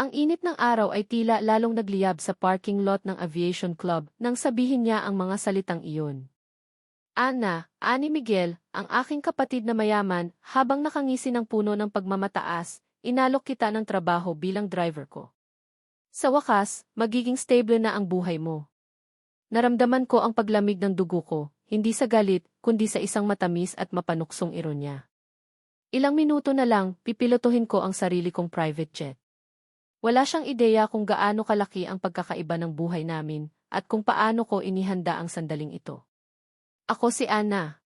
Ang init ng araw ay tila lalong nagliyab sa parking lot ng aviation club nang sabihin niya ang mga salitang iyon. Ana, ani Miguel, ang aking kapatid na mayaman, habang nakangisi ng puno ng pagmamataas, inalok kita ng trabaho bilang driver ko. Sa wakas, magiging stable na ang buhay mo. Naramdaman ko ang paglamig ng dugo ko, hindi sa galit, kundi sa isang matamis at mapanuksong ironya. Ilang minuto na lang, pipilotuhin ko ang sarili kong private jet. Wala siyang ideya kung gaano kalaki ang pagkakaiba ng buhay namin at kung paano ko inihanda ang sandaling ito. Ako si Anna.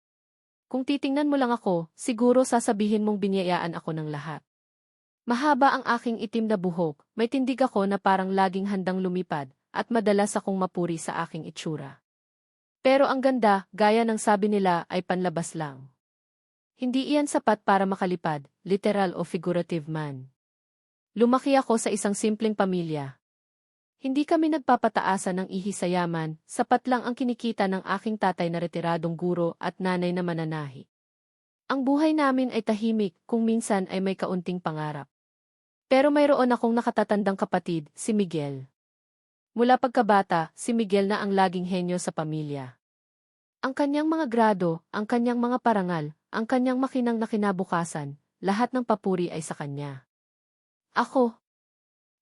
Kung titingnan mo lang ako, siguro sasabihin mong binyayaan ako ng lahat. Mahaba ang aking itim na buhok, may tindig ako na parang laging handang lumipad, at madalas akong mapuri sa aking itsura. Pero ang ganda, gaya ng sabi nila, ay panlabas lang. Hindi iyan sapat para makalipad, literal o figurative man. Lumaki ako sa isang simpleng pamilya. Hindi kami nagpapataasan ng ihi sa yaman, sapat lang ang kinikita ng aking tatay na retiradong guro at nanay na mananahi. Ang buhay namin ay tahimik, kung minsan ay may kaunting pangarap. Pero mayroon akong nakatatandang kapatid, si Miguel. Mula pagkabata, si Miguel na ang laging henyo sa pamilya. Ang kanyang mga grado, ang kanyang mga parangal, ang kanyang makinang na kinabukasan, lahat ng papuri ay sa kanya. Ako.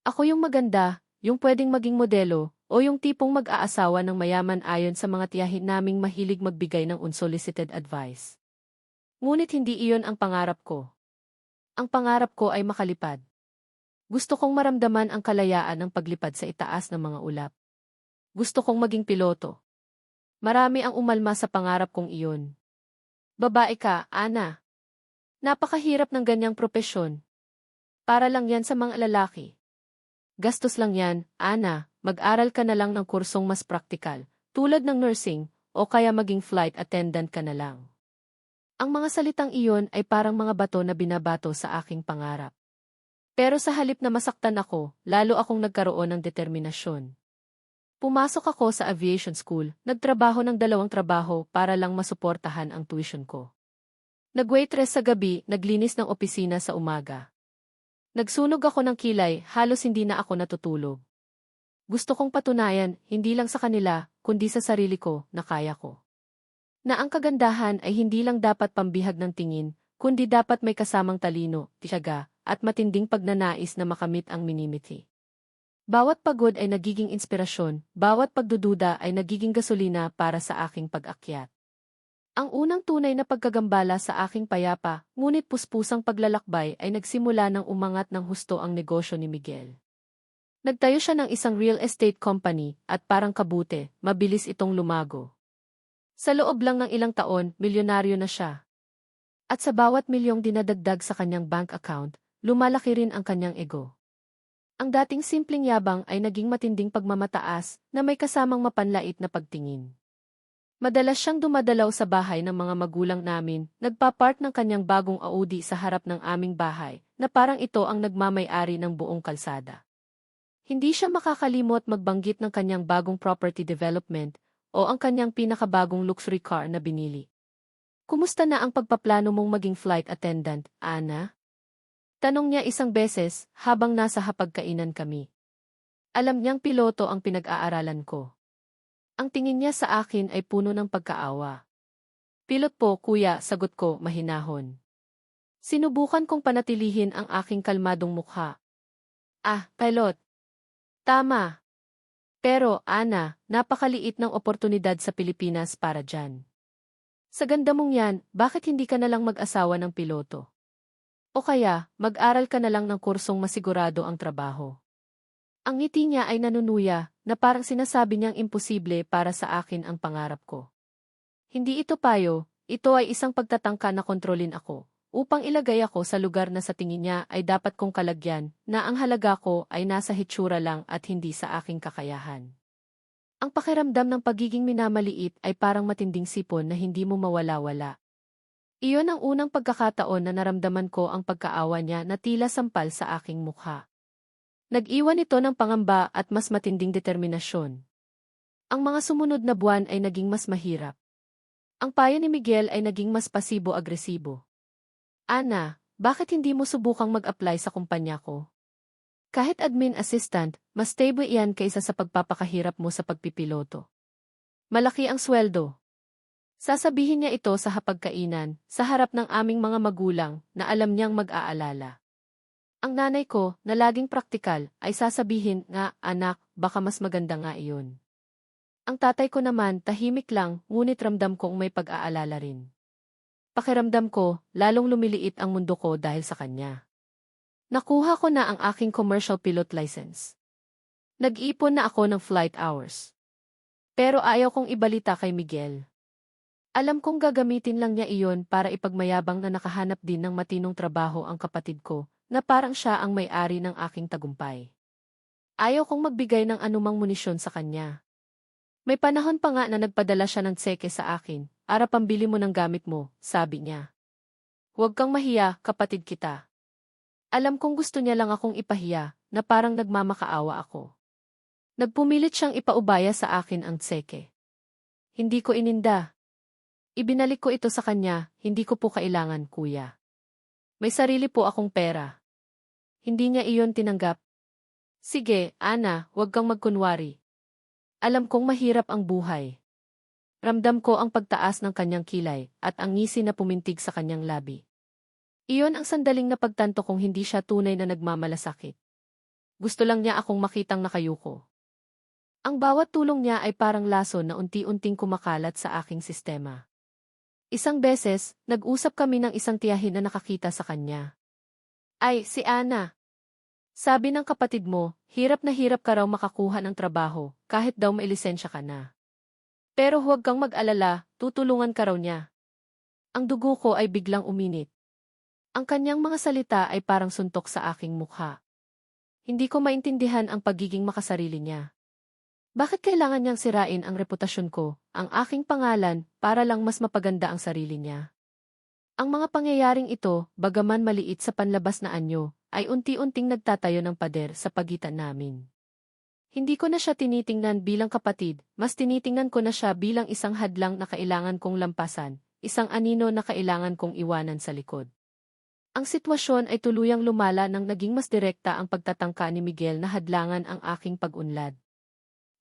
Ako yung maganda, yung pwedeng maging modelo, o yung tipong mag-aasawa ng mayaman ayon sa mga tiyahin naming mahilig magbigay ng unsolicited advice. Ngunit hindi iyon ang pangarap ko. Ang pangarap ko ay makalipad. Gusto kong maramdaman ang kalayaan ng paglipad sa itaas ng mga ulap. Gusto kong maging piloto. Marami ang umalma sa pangarap kong iyon. Babae ka, Ana. Napakahirap ng ganyang propesyon, para lang yan sa mga lalaki. Gastos lang yan, Ana, mag-aral ka na lang ng kursong mas praktikal, tulad ng nursing, o kaya maging flight attendant ka na lang. Ang mga salitang iyon ay parang mga bato na binabato sa aking pangarap. Pero sa halip na masaktan ako, lalo akong nagkaroon ng determinasyon. Pumasok ako sa aviation school, nagtrabaho ng dalawang trabaho para lang masuportahan ang tuition ko. Nagwaitress sa gabi, naglinis ng opisina sa umaga. Nagsunog ako ng kilay, halos hindi na ako natutulog. Gusto kong patunayan, hindi lang sa kanila, kundi sa sarili ko, na kaya ko. Na ang kagandahan ay hindi lang dapat pambihag ng tingin, kundi dapat may kasamang talino, tiyaga, at matinding pagnanais na makamit ang minimiti. Bawat pagod ay nagiging inspirasyon, bawat pagdududa ay nagiging gasolina para sa aking pag-akyat. Ang unang tunay na pagkagambala sa aking payapa, ngunit puspusang paglalakbay ay nagsimula ng umangat ng husto ang negosyo ni Miguel. Nagtayo siya ng isang real estate company at parang kabute, mabilis itong lumago. Sa loob lang ng ilang taon, milyonaryo na siya. At sa bawat milyong dinadagdag sa kanyang bank account, lumalaki rin ang kanyang ego. Ang dating simpleng yabang ay naging matinding pagmamataas na may kasamang mapanlait na pagtingin. Madalas siyang dumadalaw sa bahay ng mga magulang namin, nagpapark ng kanyang bagong Audi sa harap ng aming bahay, na parang ito ang nagmamay-ari ng buong kalsada. Hindi siya makakalimot magbanggit ng kanyang bagong property development o ang kanyang pinakabagong luxury car na binili. Kumusta na ang pagpaplano mong maging flight attendant, Ana? Tanong niya isang beses habang nasa hapagkainan kami. Alam niyang piloto ang pinag-aaralan ko. Ang tingin niya sa akin ay puno ng pagkaawa. Pilot po, kuya, sagot ko, mahinahon. Sinubukan kong panatilihin ang aking kalmadong mukha. Ah, pilot. Tama. Pero, Ana, napakaliit ng oportunidad sa Pilipinas para dyan. Sa ganda mong yan, bakit hindi ka na lang mag-asawa ng piloto? O kaya, mag-aral ka na lang ng kursong masigurado ang trabaho. Ang ngiti niya ay nanunuya, na parang sinasabi niyang imposible para sa akin ang pangarap ko. Hindi ito payo, ito ay isang pagtatangka na kontrolin ako, upang ilagay ako sa lugar na sa tingin niya ay dapat kong kalagyan, na ang halaga ko ay nasa hitsura lang at hindi sa aking kakayahan. Ang pakiramdam ng pagiging minamaliit ay parang matinding sipon na hindi mo mawala-wala. Iyon ang unang pagkakataon na naramdaman ko ang pagkaawa niya na tila sampal sa aking mukha. Nag-iwan ito ng pangamba at mas matinding determinasyon. Ang mga sumunod na buwan ay naging mas mahirap. Ang payo ni Miguel ay naging mas pasibo-agresibo. Ana, bakit hindi mo subukang mag-apply sa kumpanya ko? Kahit admin assistant, mas stable iyan kaysa sa pagpapakahirap mo sa pagpipiloto. Malaki ang sweldo. Sasabihin niya ito sa hapagkainan, sa harap ng aming mga magulang, na alam niyang mag-aalala. Ang nanay ko, na laging praktikal, ay sasabihin nga, anak, baka mas maganda nga iyon. Ang tatay ko naman, tahimik lang, ngunit ramdam kong may pag-aalala rin. Pakiramdam ko, lalong lumiliit ang mundo ko dahil sa kanya. Nakuha ko na ang aking commercial pilot license. Nag-ipon na ako ng flight hours. Pero ayaw kong ibalita kay Miguel. Alam kong gagamitin lang niya iyon para ipagmayabang na nakahanap din ng matinong trabaho ang kapatid ko, na parang siya ang may-ari ng aking tagumpay. Ayaw kong magbigay ng anumang munisyon sa kanya. May panahon pa nga na nagpadala siya ng tseke sa akin, Ara pambili mo ng gamit mo, sabi niya. Huwag kang mahiya, kapatid kita. Alam kong gusto niya lang akong ipahiya, na parang nagmamakaawa ako. Nagpumilit siyang ipaubaya sa akin ang tseke. Hindi ko ininda. Ibinalik ko ito sa kanya, hindi ko po kailangan, kuya. May sarili po akong pera. Hindi niya iyon tinanggap. Sige, Ana, huwag kang magkunwari. Alam kong mahirap ang buhay. Ramdam ko ang pagtaas ng kanyang kilay at ang ngisi na pumintig sa kanyang labi. Iyon ang sandaling napagtanto kong hindi siya tunay na nagmamalasakit. Gusto lang niya akong makitang nakayuko. Ang bawat tulong niya ay parang laso na unti-unting kumakalat sa aking sistema. Isang beses, nag-usap kami ng isang tiyahin na nakakita sa kanya. Ay, si Ana. Sabi ng kapatid mo, hirap na hirap ka raw makakuha ng trabaho, kahit daw may lisensya ka na. Pero huwag kang mag-alala, tutulungan ka raw niya. Ang dugo ko ay biglang uminit. Ang kanyang mga salita ay parang suntok sa aking mukha. Hindi ko maintindihan ang pagiging makasarili niya. Bakit kailangan niyang sirain ang reputasyon ko, ang aking pangalan, para lang mas mapaganda ang sarili niya? Ang mga pangyayaring ito, bagaman maliit sa panlabas na anyo, ay unti-unting nagtatayo ng pader sa pagitan namin. Hindi ko na siya tinitingnan bilang kapatid, mas tinitingnan ko na siya bilang isang hadlang na kailangan kong lampasan, isang anino na kailangan kong iwanan sa likod. Ang sitwasyon ay tuluyang lumala nang naging mas direkta ang pagtatangka ni Miguel na hadlangan ang aking pag-unlad.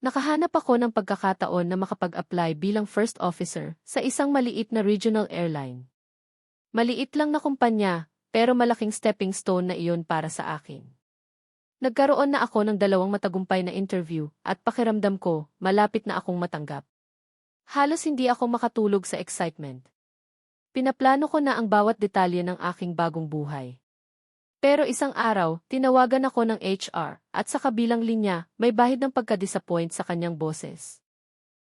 Nakahanap ako ng pagkakataon na makapag-apply bilang first officer sa isang maliit na regional airline. Maliit lang na kumpanya, pero malaking stepping stone na iyon para sa akin. Nagkaroon na ako ng dalawang matagumpay na interview at pakiramdam ko, malapit na akong matanggap. Halos hindi ako makatulog sa excitement. Pinaplano ko na ang bawat detalye ng aking bagong buhay. Pero isang araw, tinawagan ako ng HR at sa kabilang linya, may bahid ng pagka-disappoint sa kanyang boses.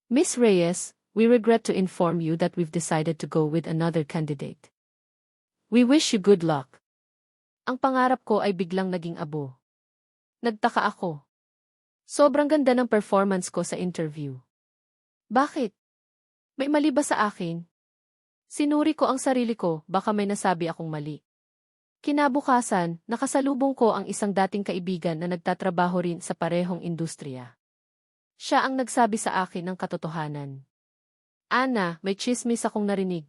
Miss Reyes, we regret to inform you that we've decided to go with another candidate. We wish you good luck. Ang pangarap ko ay biglang naging abo. Nagtaka ako. Sobrang ganda ng performance ko sa interview. Bakit? May mali ba sa akin? Sinuri ko ang sarili ko, baka may nasabi akong mali. Kinabukasan, nakasalubong ko ang isang dating kaibigan na nagtatrabaho rin sa parehong industriya. Siya ang nagsabi sa akin ng katotohanan. Ana, may chismis akong narinig.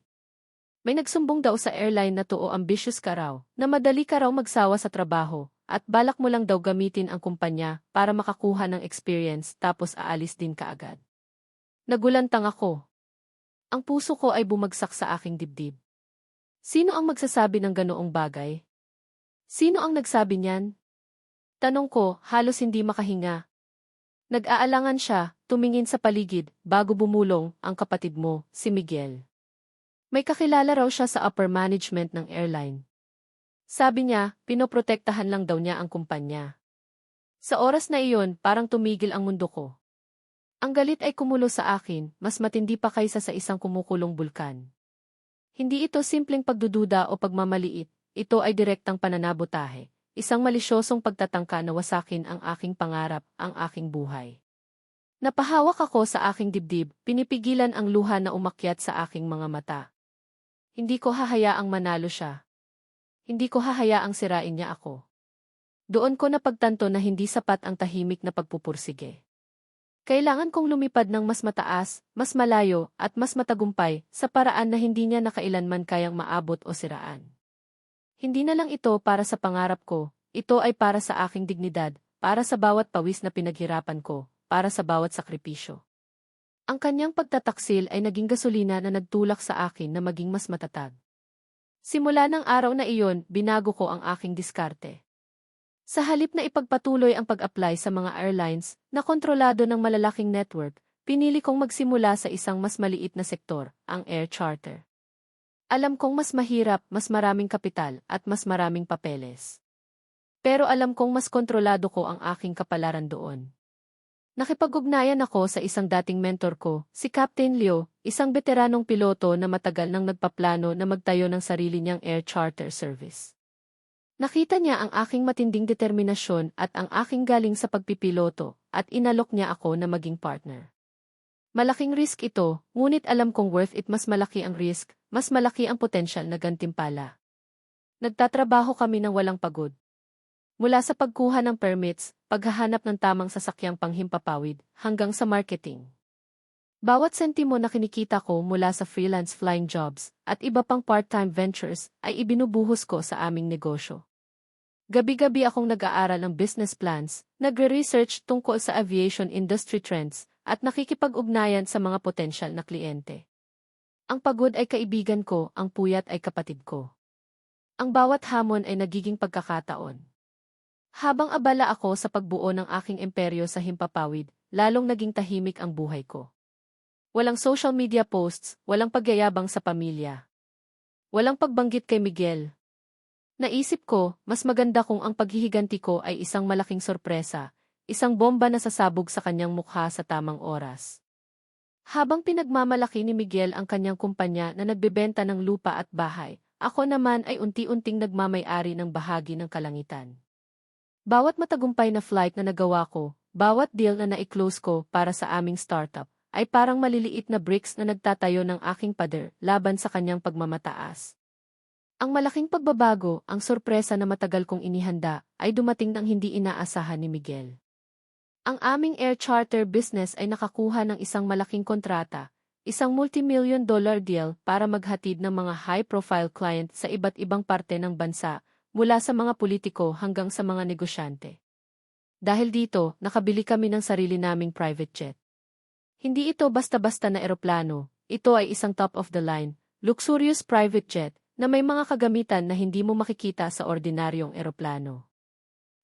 May nagsumbong daw sa airline na tuo ambitious ka raw, na madali ka raw magsawa sa trabaho, at balak mo lang daw gamitin ang kumpanya para makakuha ng experience tapos aalis din kaagad. Nagulantang ako. Ang puso ko ay bumagsak sa aking dibdib. Sino ang magsasabi ng ganoong bagay? Sino ang nagsabi niyan? Tanong ko, halos hindi makahinga. Nag-aalangan siya, tumingin sa paligid, bago bumulong, ang kapatid mo, si Miguel. May kakilala raw siya sa upper management ng airline. Sabi niya, pinoprotektahan lang daw niya ang kumpanya. Sa oras na iyon, parang tumigil ang mundo ko. Ang galit ay kumulo sa akin, mas matindi pa kaysa sa isang kumukulong bulkan. Hindi ito simpleng pagdududa o pagmamaliit, ito ay direktang pananabotahe, isang malisyosong pagtatangka na wasakin ang aking pangarap, ang aking buhay. Napahawak ako sa aking dibdib, pinipigilan ang luha na umakyat sa aking mga mata. Hindi ko hahayaang manalo siya, hindi ko hahayaang sirain niya ako. Doon ko napagtanto na hindi sapat ang tahimik na pagpupursige. Kailangan kong lumipad ng mas mataas, mas malayo, at mas matagumpay sa paraan na hindi niya nakailanman kayang maabot o siraan. Hindi na lang ito para sa pangarap ko, ito ay para sa aking dignidad, para sa bawat pawis na pinaghirapan ko, para sa bawat sakripisyo. Ang kanyang pagtataksil ay naging gasolina na nagtulak sa akin na maging mas matatag. Simula ng araw na iyon, binago ko ang aking diskarte. Sa halip na ipagpatuloy ang pag-apply sa mga airlines na kontrolado ng malalaking network, pinili kong magsimula sa isang mas maliit na sektor, ang air charter. Alam kong mas mahirap, mas maraming kapital, at mas maraming papeles. Pero alam kong mas kontrolado ko ang aking kapalaran doon. Nakipag-ugnayan ako sa isang dating mentor ko, si Captain Leo, isang veteranong piloto na matagal nang nagpaplano na magtayo ng sarili niyang air charter service. Nakita niya ang aking matinding determinasyon at ang aking galing sa pagpipiloto, at inalok niya ako na maging partner. Malaking risk ito, ngunit alam kong worth it mas malaki ang risk, mas malaki ang potensyal na gantimpala. Nagtatrabaho kami ng walang pagod. Mula sa pagkuha ng permits, paghahanap ng tamang sasakyang panghimpapawid, hanggang sa marketing. Bawat sentimo na kinikita ko mula sa freelance flying jobs at iba pang part-time ventures ay ibinubuhos ko sa aming negosyo. Gabi-gabi akong nag-aaral ng business plans, nagre-research tungkol sa aviation industry trends, at nakikipag-ugnayan sa mga potensyal na kliyente. Ang pagod ay kaibigan ko, ang puyat ay kapatid ko. Ang bawat hamon ay nagiging pagkakataon. Habang abala ako sa pagbuo ng aking imperyo sa himpapawid, lalong naging tahimik ang buhay ko. Walang social media posts, walang pagyayabang sa pamilya. Walang pagbanggit kay Miguel. Naisip ko, mas maganda kung ang paghihiganti ko ay isang malaking sorpresa, isang bomba na sasabog sa kanyang mukha sa tamang oras. Habang pinagmamalaki ni Miguel ang kanyang kumpanya na nagbebenta ng lupa at bahay, ako naman ay unti-unting nagmamay-ari ng bahagi ng kalangitan. Bawat matagumpay na flight na nagawa ko, bawat deal na na-close ko para sa aming startup, ay parang maliliit na bricks na nagtatayo ng aking pader laban sa kanyang pagmamataas. Ang malaking pagbabago, ang sorpresa na matagal kong inihanda, ay dumating nang hindi inaasahan ni Miguel. Ang aming air charter business ay nakakuha ng isang malaking kontrata, isang multi-million dollar deal para maghatid ng mga high-profile client sa iba't ibang parte ng bansa, mula sa mga politiko hanggang sa mga negosyante. Dahil dito, nakabili kami ng sarili naming private jet. Hindi ito basta-basta na eroplano, ito ay isang top-of-the-line, luxurious private jet na may mga kagamitan na hindi mo makikita sa ordinaryong eroplano.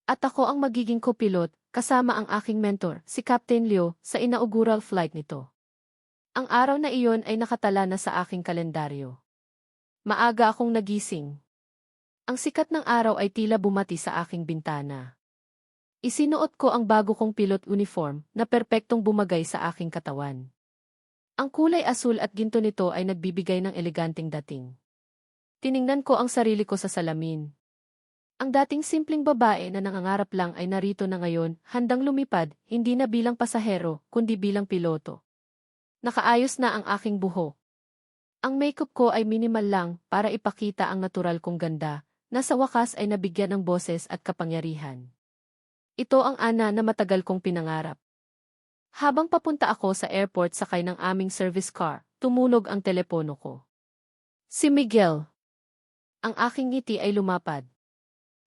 At ako ang magiging kopilot, kasama ang aking mentor, si Captain Leo, sa inaugural flight nito. Ang araw na iyon ay nakatala na sa aking kalendaryo. Maaga akong nagising, ang sikat ng araw ay tila bumati sa aking bintana. Isinuot ko ang bago kong pilot uniform na perpektong bumagay sa aking katawan. Ang kulay asul at ginto nito ay nagbibigay ng eleganteng dating. Tiningnan ko ang sarili ko sa salamin. Ang dating simpleng babae na nangangarap lang ay narito na ngayon, handang lumipad, hindi na bilang pasahero, kundi bilang piloto. Nakaayos na ang aking buho. Ang makeup ko ay minimal lang para ipakita ang natural kong ganda, na sa wakas ay nabigyan ng boses at kapangyarihan. Ito ang ana na matagal kong pinangarap. Habang papunta ako sa airport sakay ng aming service car, tumunog ang telepono ko. Si Miguel. Ang aking ngiti ay lumapad.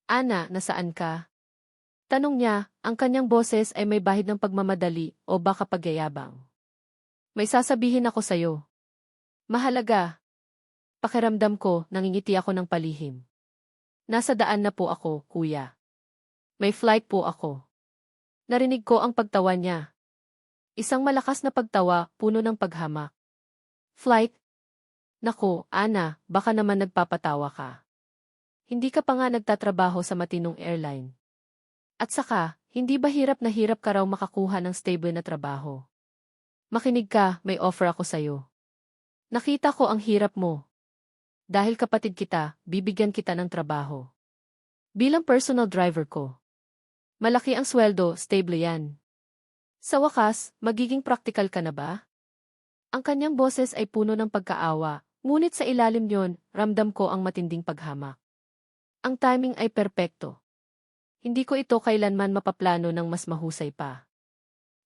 Ana, nasaan ka? Tanong niya, ang kanyang boses ay may bahid ng pagmamadali o baka pagyayabang. May sasabihin ako sa'yo. Mahalaga. Pakiramdam ko, nangingiti ako ng palihim. Nasa daan na po ako, kuya. May flight po ako. Narinig ko ang pagtawa niya. Isang malakas na pagtawa, puno ng paghamak. Flight? Nako, Ana, baka naman nagpapatawa ka. Hindi ka pa nga nagtatrabaho sa matinong airline. At saka, hindi ba hirap na hirap ka raw makakuha ng stable na trabaho? Makinig ka, may offer ako sa'yo. Nakita ko ang hirap mo, dahil kapatid kita, bibigyan kita ng trabaho. Bilang personal driver ko. Malaki ang sweldo, stable yan. Sa wakas, magiging practical ka na ba? Ang kanyang boses ay puno ng pagkaawa, ngunit sa ilalim yon, ramdam ko ang matinding paghamak. Ang timing ay perpekto. Hindi ko ito kailanman mapaplano ng mas mahusay pa.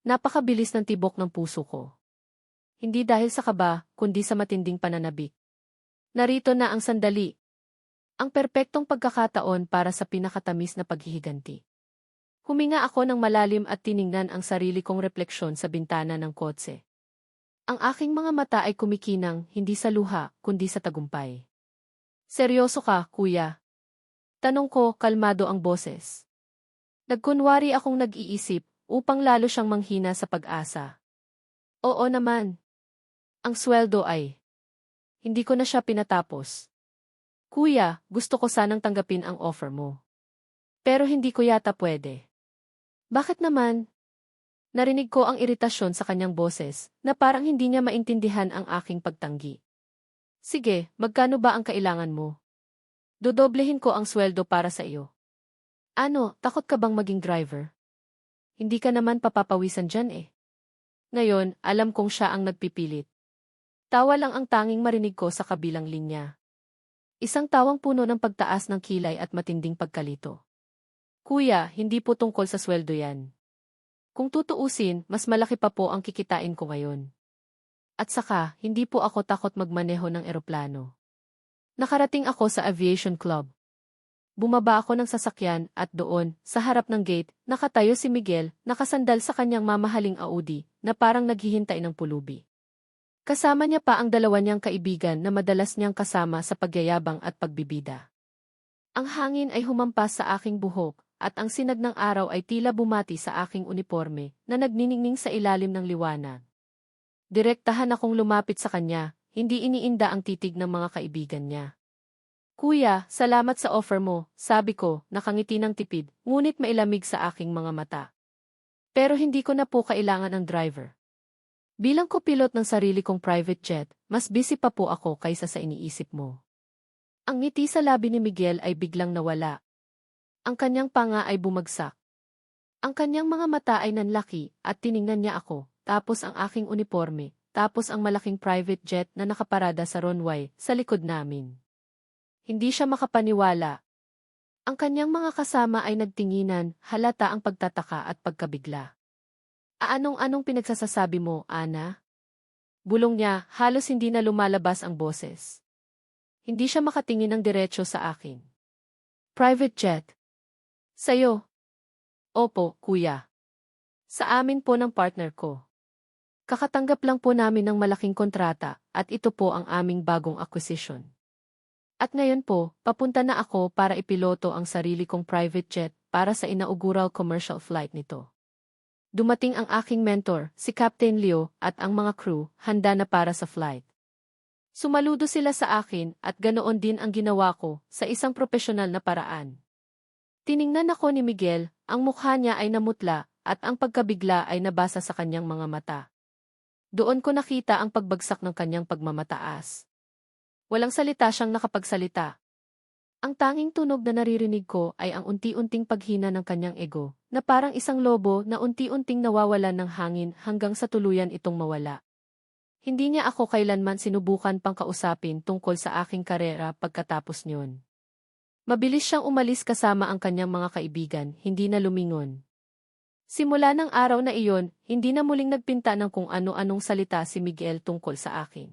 Napakabilis ng tibok ng puso ko. Hindi dahil sa kaba, kundi sa matinding pananabik. Narito na ang sandali. Ang perpektong pagkakataon para sa pinakatamis na paghihiganti. Huminga ako ng malalim at tiningnan ang sarili kong refleksyon sa bintana ng kotse. Ang aking mga mata ay kumikinang hindi sa luha, kundi sa tagumpay. Seryoso ka, kuya? Tanong ko, kalmado ang boses. Nagkunwari akong nag-iisip upang lalo siyang manghina sa pag-asa. Oo naman. Ang sweldo ay. Hindi ko na siya pinatapos. Kuya, gusto ko sanang tanggapin ang offer mo. Pero hindi ko yata pwede. Bakit naman? Narinig ko ang iritasyon sa kanyang boses, na parang hindi niya maintindihan ang aking pagtanggi. Sige, magkano ba ang kailangan mo? Dodoblehin ko ang sweldo para sa iyo. Ano, takot ka bang maging driver? Hindi ka naman papapawisan dyan eh. Ngayon, alam kong siya ang nagpipilit. Tawa lang ang tanging marinig ko sa kabilang linya. Isang tawang puno ng pagtaas ng kilay at matinding pagkalito. Kuya, hindi po tungkol sa sweldo yan. Kung tutuusin, mas malaki pa po ang kikitain ko ngayon. At saka, hindi po ako takot magmaneho ng eroplano. Nakarating ako sa aviation club. Bumaba ako ng sasakyan at doon, sa harap ng gate, nakatayo si Miguel, nakasandal sa kanyang mamahaling Audi, na parang naghihintay ng pulubi. Kasama niya pa ang dalawa niyang kaibigan na madalas niyang kasama sa pagyayabang at pagbibida. Ang hangin ay humampas sa aking buhok, at ang sinag ng araw ay tila bumati sa aking uniforme na nagniningning sa ilalim ng liwanag. Direktahan akong lumapit sa kanya, hindi iniinda ang titig ng mga kaibigan niya. Kuya, salamat sa offer mo, sabi ko, nakangiti ng tipid, ngunit mailamig sa aking mga mata. Pero hindi ko na po kailangan ng driver. Bilang ko pilot ng sarili kong private jet, mas busy pa po ako kaysa sa iniisip mo. Ang ngiti sa labi ni Miguel ay biglang nawala, ang kanyang panga ay bumagsak. Ang kanyang mga mata ay nanlaki at tiningnan niya ako, tapos ang aking uniforme, tapos ang malaking private jet na nakaparada sa runway sa likod namin. Hindi siya makapaniwala. Ang kanyang mga kasama ay nagtinginan, halata ang pagtataka at pagkabigla. Aanong-anong pinagsasasabi mo, Ana? Bulong niya, halos hindi na lumalabas ang boses. Hindi siya makatingin ng diretsyo sa akin. Private jet. Sa'yo. Opo, kuya. Sa amin po ng partner ko. Kakatanggap lang po namin ng malaking kontrata at ito po ang aming bagong acquisition. At ngayon po, papunta na ako para ipiloto ang sarili kong private jet para sa inaugural commercial flight nito. Dumating ang aking mentor, si Captain Leo, at ang mga crew, handa na para sa flight. Sumaludo sila sa akin at ganoon din ang ginawa ko sa isang profesional na paraan. Tiningnan ako ni Miguel, ang mukha niya ay namutla, at ang pagkabigla ay nabasa sa kanyang mga mata. Doon ko nakita ang pagbagsak ng kanyang pagmamataas. Walang salita siyang nakapagsalita. Ang tanging tunog na naririnig ko ay ang unti-unting paghina ng kanyang ego, na parang isang lobo na unti-unting nawawalan ng hangin hanggang sa tuluyan itong mawala. Hindi niya ako kailanman sinubukan pang kausapin tungkol sa aking karera pagkatapos niyon. Mabilis siyang umalis kasama ang kanyang mga kaibigan, hindi na lumingon. Simula ng araw na iyon, hindi na muling nagpinta ng kung ano-anong salita si Miguel tungkol sa akin.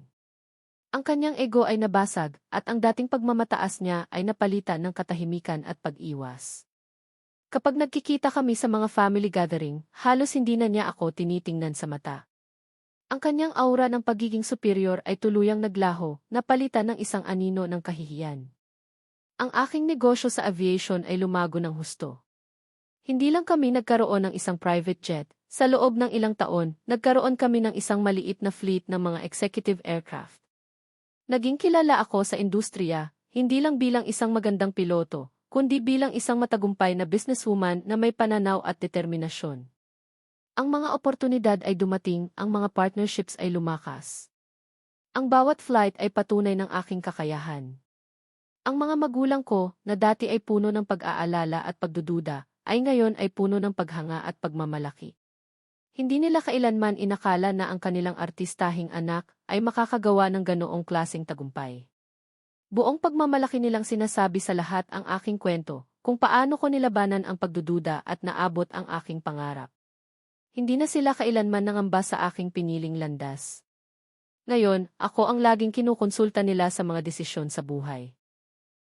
Ang kanyang ego ay nabasag, at ang dating pagmamataas niya ay napalitan ng katahimikan at pag-iwas. Kapag nagkikita kami sa mga family gathering, halos hindi na niya ako tinitingnan sa mata. Ang kanyang aura ng pagiging superior ay tuluyang naglaho, napalitan ng isang anino ng kahihiyan. Ang aking negosyo sa aviation ay lumago ng husto. Hindi lang kami nagkaroon ng isang private jet, sa loob ng ilang taon, nagkaroon kami ng isang maliit na fleet ng mga executive aircraft. Naging kilala ako sa industriya, hindi lang bilang isang magandang piloto, kundi bilang isang matagumpay na businesswoman na may pananaw at determinasyon. Ang mga oportunidad ay dumating, ang mga partnerships ay lumakas. Ang bawat flight ay patunay ng aking kakayahan. Ang mga magulang ko, na dati ay puno ng pag-aalala at pagdududa, ay ngayon ay puno ng paghanga at pagmamalaki. Hindi nila kailanman inakala na ang kanilang artistahing anak ay makakagawa ng ganoong klaseng tagumpay. Buong pagmamalaki nilang sinasabi sa lahat ang aking kwento, kung paano ko nilabanan ang pagdududa at naabot ang aking pangarap. Hindi na sila kailanman nangamba sa aking piniling landas. Ngayon, ako ang laging kinukonsulta nila sa mga desisyon sa buhay.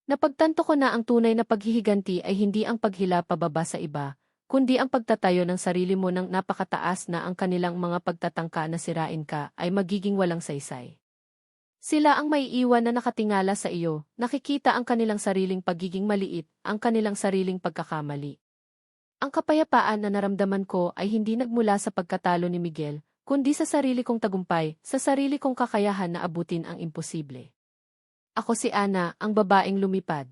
Napagtanto ko na ang tunay na paghihiganti ay hindi ang paghila pababa sa iba, kundi ang pagtatayo ng sarili mo ng napakataas na ang kanilang mga pagtatangka na sirain ka ay magiging walang saysay. Sila ang maiiwan na nakatingala sa iyo, nakikita ang kanilang sariling pagiging maliit, ang kanilang sariling pagkakamali. Ang kapayapaan na naramdaman ko ay hindi nagmula sa pagkatalo ni Miguel, kundi sa sarili kong tagumpay, sa sarili kong kakayahan na abutin ang imposible. Ako si Ana, ang babaeng lumipad.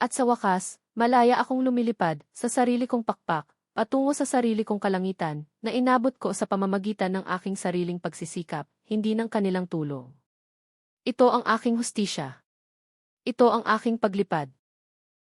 At sa wakas, malaya akong lumilipad sa sarili kong pakpak, patungo sa sarili kong kalangitan, na inabot ko sa pamamagitan ng aking sariling pagsisikap, hindi ng kanilang tulong. Ito ang aking hustisya. Ito ang aking paglipad.